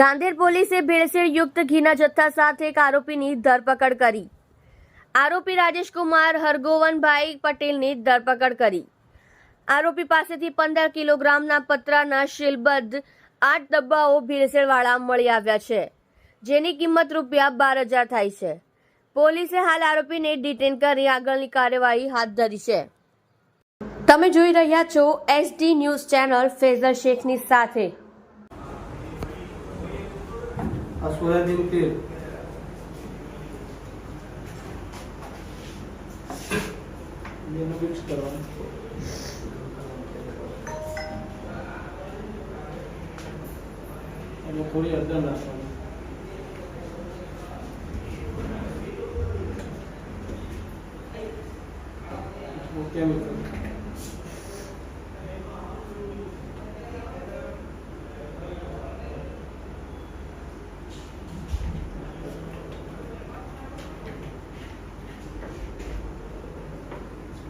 રાંદેર પોલીસે ભેળસેળ યુક્ત ઘીના જથ્થા સાથે એક આરોપીની ધરપકડ કરી. આરોપી રાજેશકુમાર હરગોવનભાઈ પટેલની ધરપકડ કરી. આરોપી પાસેથી પંદર કિલોગ્રામના પતરાના શિલબદ્ધ આઠ ડબ્બાઓ ભેળસેળવાળા મળી આવ્યા છે, જેની કિંમત રૂપિયા બાર હજાર થાય છે. પોલીસે હાલ આરોપીને ડિટેન કરી આગળની કાર્યવાહી હાથ ધરી છે. તમે જોઈ રહ્યા છો એસડી ન્યૂઝ ચેનલ ફેઝર શેખની સાથે. આ સોયાબીન તેલ બેનું મિક્સ કરવાનું અને થોડી અડધા નાખવાની કેમિકલ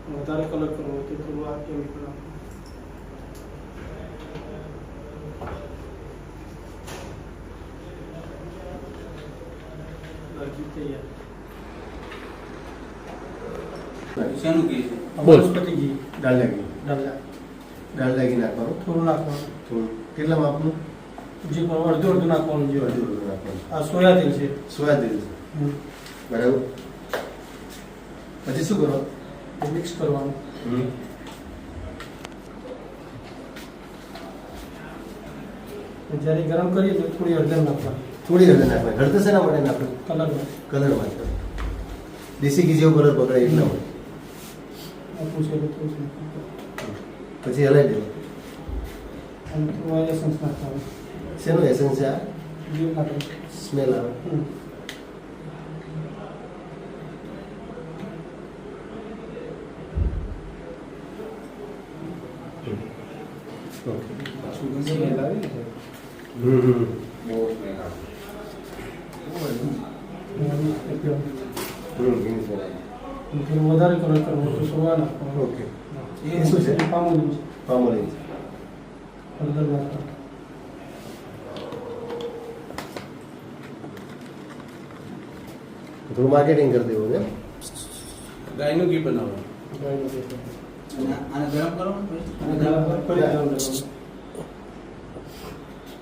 વધારે કલર કરવો હોય તો થોડું આ નાખવાનું થોડું કેટલા માપનું જે પણ અડધું અડધું નાખવાનું જે અડધું અડધું નાખવાનું આ સોયા તેલ છે સોયા તેલ છે બરાબર પછી શું કરો એ મિક્સ કરવાનું. જ્યારે ગરમ કરીએ તો થોડી હળદર નાખવાની. થોડી હળદર નાખવાની. હળદર શેના માટે નાખવું કલરમાં કલર માટે. દેશી ઘી જેવો કલર પકડે એટલા માટે. નાખવાનું. પછી હલાવી દેવું નાખવાનું. શેનું એસન્સ છે આ? સ્મેલ આવે હમ. સુગંધ સ્મેલ આવી છે હમ હમ બહુ સ્મેલ આવે અને એકદમ હમ ઘીની smell આવે. થોડું વધારે કલર કરવો તો નાખવાનું ઓકે એ શું છે પામોલી છે પામોલીન હળદર નાખવાનું થોડું માર્કેટિંગ કરી દેવું છે ગાયનું ઘી બનાવવાનું ગાયનું તેલ. અને ગરમ પછી? અને ગરમ કરો